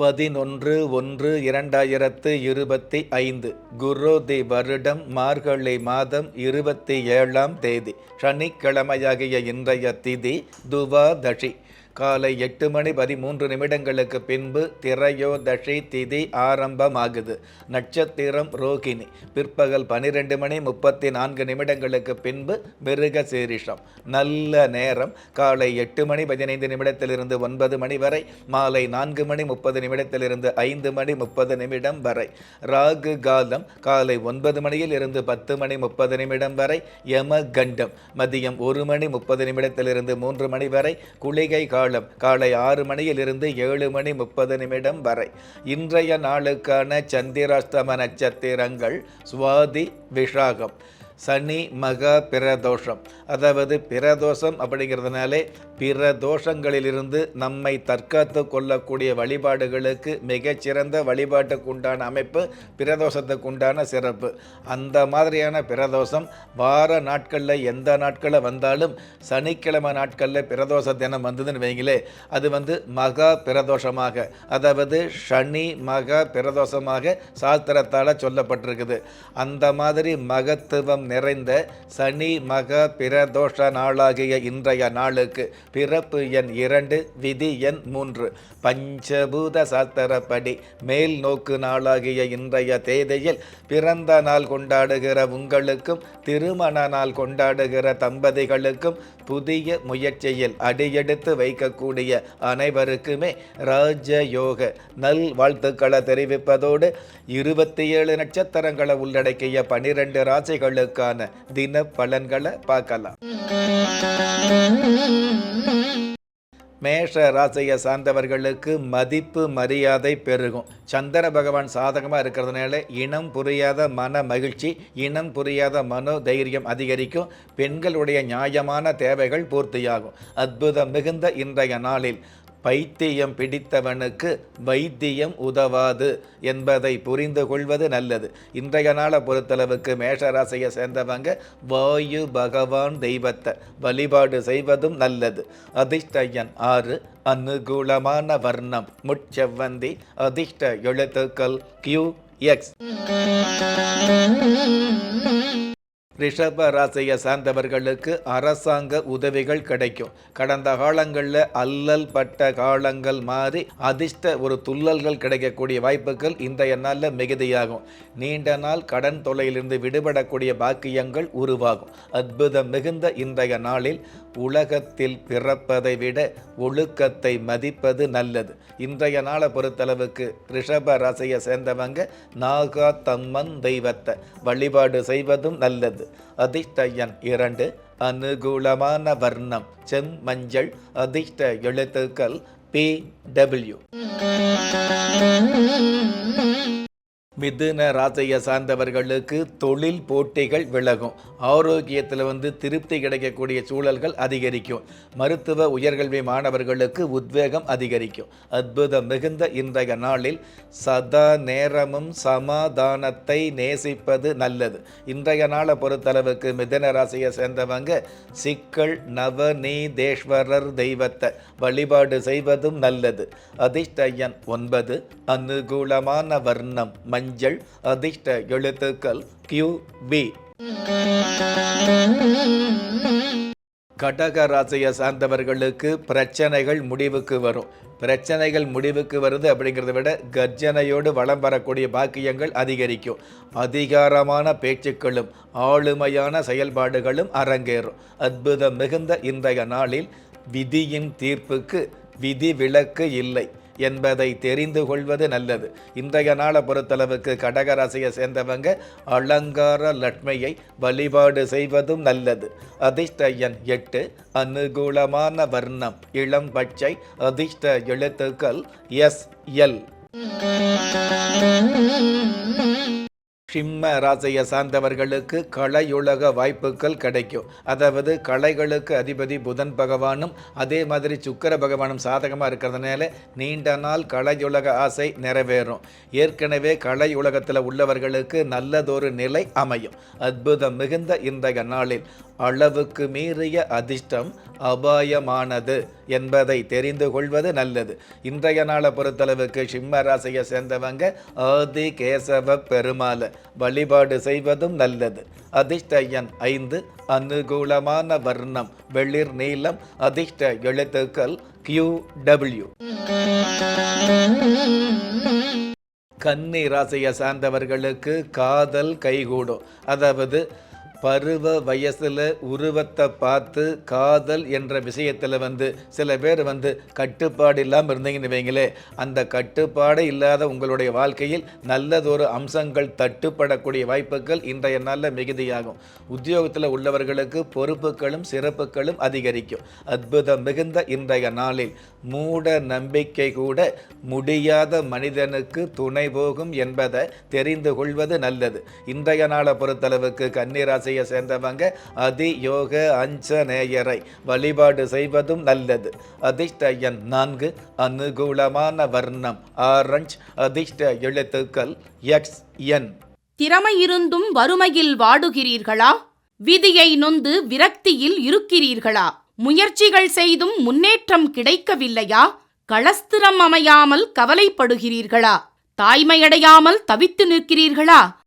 பதினொன்று ஒன்று இரண்டாயிரத்து இருபத்தி ஐந்து குரோதி வருடம் மார்கழி மாதம் இருபத்தி ஏழாம் தேதி சனிக்கிழமையாகிய இன்றைய திதி துவாதஷி காலை எட்டு மணி பதிமூன்று நிமிடங்களுக்கு பின்பு திரையோதஷி திதி ஆரம்பமாகுது. நட்சத்திரம் ரோகிணி. பிற்பகல் பனிரெண்டு மணி முப்பத்தி நான்கு நிமிடங்களுக்கு பின்பு மிருக சீரிஷம் நல்ல நேரம். காலை எட்டு மணி பதினைந்து நிமிடத்திலிருந்து ஒன்பது மணி வரை. மாலை நான்கு மணி முப்பது நிமிடத்திலிருந்து ஐந்து மணி முப்பது நிமிடம் வரை. ராகு காலம் காலை ஒன்பது மணியில் இருந்து பத்து மணி முப்பது நிமிடம் வரை. யம கண்டம் மதியம் ஒரு மணி முப்பது நிமிடத்திலிருந்து மூன்று மணி வரை. குளிகை காலம். காலை ஆறு மணியிலிருந்து ஏழு மணி முப்பது நிமிடம் வரை. இன்றைய நாளுக்கான சந்திராஸ்தம நட்சத்திரங்கள் சுவாதி விஷாகம் சனி மகா பிரதோஷம் அதாவது பிரதோஷம் அப்படிங்கிறதுனாலே பிற தோஷங்களிலிருந்து நம்மை தற்காத்து கொள்ளக்கூடிய வழிபாடுகளுக்கு மிகச்சிறந்த வழிபாட்டுக்கு உண்டான அமைப்பு பிரதோஷத்துக்கு உண்டான சிறப்பு. அந்த மாதிரியான பிரதோஷம் வார நாட்களில் எந்த நாட்களில் வந்தாலும் சனிக்கிழமை நாட்களில் பிரதோஷ தினம் வந்ததுன்னு வைங்களே அது வந்து மகா பிரதோஷமாக அதாவது சனி மகா பிரதோஷமாக சாஸ்திரத்தால் சொல்லப்பட்டிருக்குது. அந்த மாதிரி மகத்துவம் நிறைந்த சனி மக பிரதோஷ நாளாகிய இன்றைய நாளுக்கு பிறப்பு எண் இரண்டு விதி எண் மூன்று. பஞ்சபூத சாஸ்திரப்படி மேல் நோக்கு நாளாகிய இன்றைய தேதியில் பிறந்த நாள் கொண்டாடுகிற உங்களுக்கும் திருமண நாள் கொண்டாடுகிற தம்பதிகளுக்கும் புதிய முயற்சியில் அடியெடுத்து வைக்கக்கூடிய அனைவருக்குமே ராஜயோக நல் வாழ்த்துக்களை தெரிவிப்பதோடு இருபத்தி ஏழு நட்சத்திரங்களை உள்ளடக்கிய பனிரெண்டு ராசிகளுக்கான தின பலன்களை பார்க்கலாம். மேஷ ராசியை சார்ந்தவர்களுக்கு மதிப்பு மரியாதை பெருகும். சந்திர பகவான் சாதகமாக இருக்கிறதுனால இனம் புரியாத மன மகிழ்ச்சி இனம் புரியாத மனோ தைரியம் அதிகரிக்கும். பெண்களுடைய நியாயமான தேவைகள் பூர்த்தியாகும். அற்புதம் மிகுந்த இன்றைய நாளில். பைத்தியம் பிடித்தவனுக்கு வைத்தியம் உதவாது என்பதை புரிந்து கொள்வது நல்லது. இன்றைய நாளை பொறுத்தளவுக்கு மேஷராசியை சேர்ந்தவங்க வாயு பகவான் தெய்வத்தை வழிபாடு செய்வதும் நல்லது. அதிர்ஷ்டயன் ஆறு அனுகூலமான வர்ணம். முட்செவ்வந்தி அதிர்ஷ்ட எழுத்துக்கள் கியூ எக்ஸ் ரிஷப ராசியை சார்ந்தவர்களுக்கு அரசாங்க உதவிகள் கிடைக்கும். கடந்த காலங்களில் அல்லல் பட்ட காலங்கள் மாறி அதிர்ஷ்ட ஒரு துள்ளல்கள் கிடைக்கக்கூடிய வாய்ப்புகள் இன்றைய நாளில் மிகுதியாகும். நீண்ட நாள் கடன் தொலையிலிருந்து விடுபடக்கூடிய பாக்கியங்கள் உருவாகும். அற்புதம் மிகுந்த இன்றைய நாளில் உலகத்தில் பிறப்பதை விட ஒழுக்கத்தை மதிப்பது நல்லது. இன்றைய நாளை பொறுத்தளவுக்கு ரிஷப ராசியை சேர்ந்தவங்க நாகா தம்மன் தெய்வத்தை வழிபாடு செய்வதும் நல்லது. அதிர்ஷ்டயன் இரண்டு அனுகூலமான வர்ணம் செம்மஞ்சள் அதிர்ஷ்ட எழுத்துக்கள் பி டபிள்யூ. மிதுன ராசியை சார்ந்தவர்களுக்கு தொழில் போட்டிகள் விலகும். ஆரோக்கியத்தில் வந்து திருப்தி கிடைக்கக்கூடிய சூழல்கள் அதிகரிக்கும். மருத்துவ உயர்கல்வி மாணவர்களுக்கு உத்வேகம் அதிகரிக்கும். அற்புதம் மிகுந்த இன்றைய நாளில் சதா நேரமும் சமாதானத்தை நேசிப்பது நல்லது. இன்றைய நாளை பொறுத்தளவுக்கு மிதுன ராசியை சேர்ந்தவங்க சிக்கல் நவநீதேஸ்வரர் தெய்வத்தை வழிபாடு செய்வதும் நல்லது. அதிர்ஷ்டயன் ஒன்பது அனுகூலமான வர்ணம் மஞ்சள் அதிர்ஷ்ட எழுத்துக்கள் கியூ பி கடக ராசியை சார்ந்தவர்களுக்கு பிரச்சனைகள் முடிவுக்கு வரும். பிரச்சனைகள் முடிவுக்கு வருது அப்படிங்கிறத விட கர்ஜனையோடு வளம் வரக்கூடிய பாக்கியங்கள் அதிகரிக்கும். அதிகாரமான பேச்சுக்களும் ஆளுமையான செயல்பாடுகளும் அரங்கேறும். அற்புதம் மிகுந்த இன்றைய நாளில் விதியின் தீர்ப்புக்கு விதி விலக்கு இல்லை. என்பதை தெரிந்து கொள்வது நல்லது. இன்றைய நாளை பொறுத்தளவுக்கு கடகராசியை சேர்ந்தவங்க அலங்கார லட்சுமியை வழிபாடு செய்வதும் நல்லது. அதிர்ஷ்ட எண் எட்டு அனுகூலமான வர்ணம் இளம் பச்சை அதிர்ஷ்ட எழுத்துக்கள் எஸ் எல். சிம்ம ராசியை சார்ந்தவர்களுக்கு கலையுலக வாய்ப்புகள் கிடைக்கும். அதாவது கலைகளுக்கு அதிபதி புதன் பகவானும் அதே மாதிரி சுக்கர பகவானும் சாதகமாக இருக்கிறதுனால நீண்ட நாள் கலையுலக ஆசை நிறைவேறும். ஏற்கனவே கலையுலகத்தில் உள்ளவர்களுக்கு நல்லதொரு நிலை அமையும். அற்புதம் மிகுந்த இன்றைய நாளில். அளவுக்கு மீறிய அதிர்ஷ்டம் அபாயமானது என்பதை தெரிந்து கொள்வது நல்லது. இன்றைய நாளை பொறுத்தளவுக்கு சிம்ம ராசியை சேர்ந்தவங்க ஆதி கேசவ பெருமாளை வழிபாடு செய்வதும் நல்லது. அதிர்ஷ்ட எண் ஐந்து அனுகூலமான வர்ணம் வெளிர் நீளம் அதிர்ஷ்ட எழுத்துக்கள் கியூ டபிள்யூ கன்னி ராசியை சார்ந்தவர்களுக்கு காதல் கைகூடும். அதாவது பருவ வயசில் உருவத்தை பார்த்து காதல் என்ற விஷயத்தில் வந்து சில பேர் வந்து கட்டுப்பாடு இல்லாமல் இருந்தீங்கன்னு வைங்களே அந்த கட்டுப்பாடு இல்லாத உங்களுடைய வாழ்க்கையில் நல்லதொரு அம்சங்கள் தட்டுப்படக்கூடிய வாய்ப்புகள் இன்றைய நாளில் மிகுதியாகும். உத்தியோகத்தில் உள்ளவர்களுக்கு பொறுப்புகளும் சிறப்புகளும் அதிகரிக்கும். அற்புதம் மிகுந்த இன்றைய நாளில் மூட நம்பிக்கை கூட முடியாத மனிதனுக்கு துணை போகும் என்பதை தெரிந்து கொள்வது நல்லது. இன்றைய நாளை பொறுத்தளவுக்கு கன்னிராசியை சேர்ந்தவங்க அதி யோக அஞ்சநேயரை வழிபாடு செய்வதும் நல்லது. அதிர்ஷ்ட எண் நான்கு அனுகூலமான வர்ணம். ஆரஞ்ச் அதிர்ஷ்ட எழுத்துக்கள். எக்ஸ் என் திறமை இருந்தும் வறுமையில் வாடுகிறீர்களா? விதியை நொந்து விரக்தியில் இருக்கிறீர்களா? முயற்சிகள் செய்தும் முன்னேற்றம் கிடைக்கவில்லையா? களஸ்திரம் அமையாமல் கவலைப்படுகிறீர்களா? தாய்மையடையாமல் தவித்து நிற்கிறீர்களா?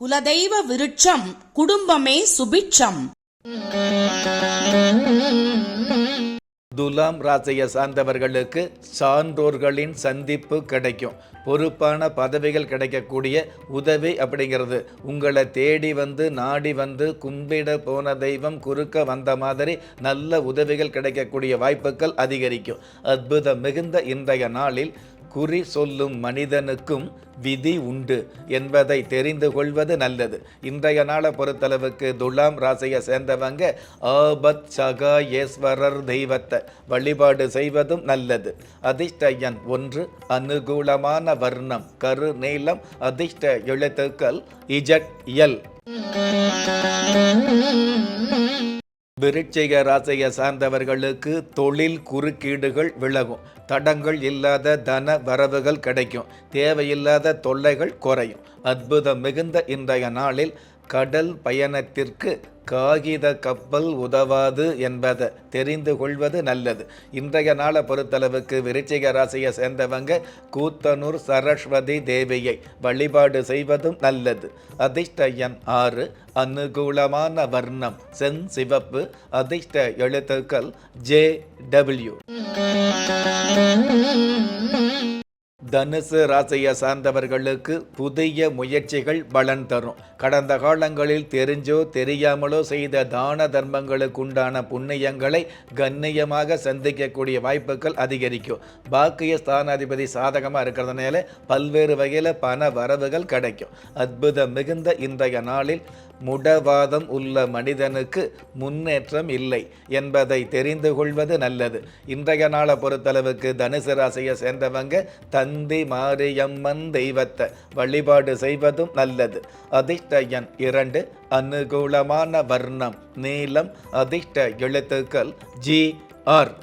குலதெய்வ விருட்சம் குடும்பமே சுபிட்சம். துலாம் ராசியை சார்ந்தவர்களுக்கு சான்றோர்களின் சந்திப்பு கிடைக்கும். பொறுப்பான பதவிகள் கிடைக்கக்கூடிய உதவி அப்படிங்கிறது. உங்களை தேடி வந்து நாடி வந்து கும்பிட போன தெய்வம் குறுக்க வந்த மாதிரி நல்ல உதவிகள் கிடைக்கக்கூடிய வாய்ப்புகள் அதிகரிக்கும். அற்புதம் மிகுந்த இன்றைய நாளில் குறி சொல்லும் மனிதனுக்கும் விதி உண்டு என்பதை தெரிந்து கொள்வது நல்லது. இன்றைய நாளை பொறுத்தளவுக்கு துலாம் ராசியை சேர்ந்தவங்க ஆபத் சகாயேஸ்வரர் தெய்வத்தை வழிபாடு செய்வதும் நல்லது. அதிர்ஷ்ட எண் ஒன்று அனுகூலமான வர்ணம் கரு நீளம் அதிர்ஷ்ட எழுத்துக்கள் இஜட் எல் விருட்சிக ராசியை சார்ந்தவர்களுக்கு தொழில் குறுக்கீடுகள் விலகும். தடங்கள் இல்லாத தன வரவுகள் கிடைக்கும். தேவையில்லாத தொல்லைகள் குறையும். அற்புதம் மிகுந்த இன்றைய நாளில் கடல் பயணத்திற்கு காகித கப்பல் உதவாது என்பதை தெரிந்து கொள்வது நல்லது. இன்றைய நாளை பொறுத்தளவுக்கு விருச்சிக ராசியை சேர்ந்தவங்க கூத்தனூர் சரஸ்வதி தேவியை வழிபாடு செய்வதும் நல்லது. அதிர்ஷ்ட எண் ஆறு அனுகூலமான வர்ணம் சென் சிவப்பு அதிர்ஷ்ட எழுத்துக்கள் ஜே டபிள்யூ. தனுசு ராசியை சார்ந்தவர்களுக்கு புதிய முயற்சிகள் பலன் தரும். கடந்த காலங்களில் தெரிஞ்சோ தெரியாமலோ செய்த தான தர்மங்களுக்கு உண்டான புண்ணியங்களை கண்ணியமாக சந்திக்கக்கூடிய வாய்ப்புகள் அதிகரிக்கும். பாக்கிய ஸ்தானாதிபதி சாதகமாக இருக்கிறதுனால பல்வேறு வகையில் பண வரவுகள் கிடைக்கும். அற்புதம் மிகுந்த இன்றைய நாளில் முடவாதம் உள்ள மனிதனுக்கு முன்னேற்றம் இல்லை என்பதை தெரிந்து கொள்வது நல்லது. இன்றைய நாளை பொறுத்தளவுக்கு தனுசு ராசியை சேர்ந்தவங்க தந்தி மாரியம்மன் தெய்வத்தை வழிபாடு செய்வதும் நல்லது. அதிர்ஷ்ட எண் இரண்டு அனுகூலமான வர்ணம் நீளம் அதிர்ஷ்ட எழுத்துக்கள் ஜி ஆர்.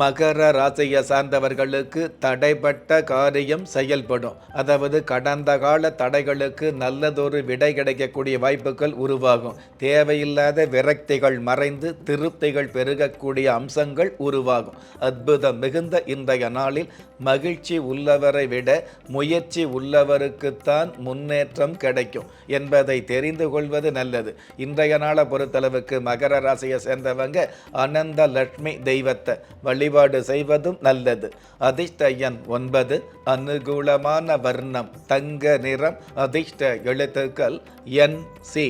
மகர ராசியை சார்ந்தவர்களுக்கு தடைப்பட்ட காரியம் செயல்படும். அதாவது கடந்த கால தடைகளுக்கு நல்லதொரு விடை கிடைக்கக்கூடிய வாய்ப்புகள் உருவாகும். தேவையில்லாத விரக்திகள் மறைந்து திருப்திகள் பெருகக்கூடிய அம்சங்கள் உருவாகும். அற்புதம் மிகுந்த இன்றைய நாளில் மகிழ்ச்சி உள்ளவரை விட முயற்சி உள்ளவருக்குத்தான் முன்னேற்றம் கிடைக்கும் என்பதை தெரிந்து கொள்வது நல்லது. இன்றைய நாளை பொறுத்தளவுக்கு மகர ராசியை சேர்ந்தவங்க அனந்த லட்சுமி தெய்வத்தை வழிபாடு செய்வதும் நல்லது. அதிர்ஷ்ட எண் ஒன்பது அனுகூலமான வர்ணம் தங்க நிறம் அதிர்ஷ்ட எழுத்துக்கள் என் சி.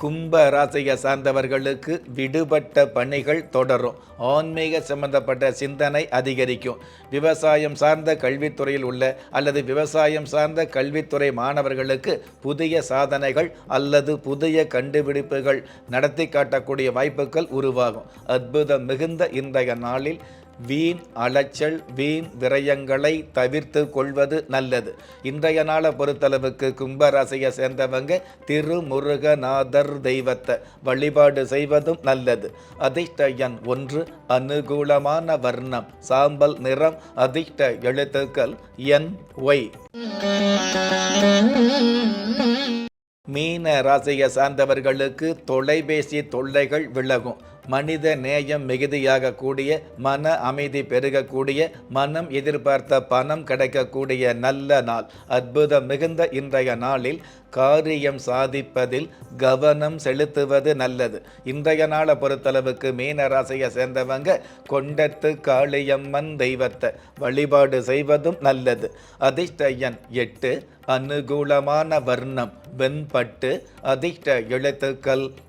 கும்ப ராசியை சார்ந்தவர்களுக்கு விடுபட்ட பணிகள் தொடரும். ஆன்மீக சம்பந்தப்பட்ட சிந்தனை அதிகரிக்கும். விவசாயம் சார்ந்த கல்வித்துறையில் உள்ள அல்லது விவசாயம் சார்ந்த கல்வித்துறை மாணவர்களுக்கு புதிய சாதனைகள் அல்லது புதிய கண்டுபிடிப்புகள் நடத்தி காட்டக்கூடிய வாய்ப்புகள் உருவாகும். அற்புதம் மிகுந்த இன்றைய நாளில் வீண் அலைச்சல் வீண் விரயங்களை தவிர்த்து கொள்வது நல்லது. இன்றைய நாளை பொறுத்தளவுக்கு கும்பராசியை சேர்ந்தவங்க திருமுருகநாதர் தெய்வத்தை வழிபாடு செய்வதும் நல்லது. அதிர்ஷ்ட எண் ஒன்று அனுகூலமான வர்ணம் சாம்பல் நிறம் அதிர்ஷ்ட எழுத்துக்கள் என் ஒய். மீன ராசியை சார்ந்தவர்களுக்கு தொலைபேசி தொல்லைகள் விலகும். மனித நேயம் மிகுதியாக கூடிய மன அமைதி பெருகக்கூடிய மனம் எதிர்பார்த்த பணம் கிடைக்கக்கூடிய நல்ல நாள். அற்புதம் மிகுந்த இன்றைய நாளில் காரியம் சாதிப்பதில் கவனம் செலுத்துவது நல்லது. இன்றைய நாளை பொறுத்தளவுக்கு மீன ராசியை சேர்ந்தவங்க கொண்டத்து காளியம்மன் தெய்வத்தை வழிபாடு செய்வதும் நல்லது. அதிர்ஷ்ட எண் எட்டு அனுகூலமான வர்ணம் வெண்பட்டு அதிர்ஷ்ட எழுத்துக்கள்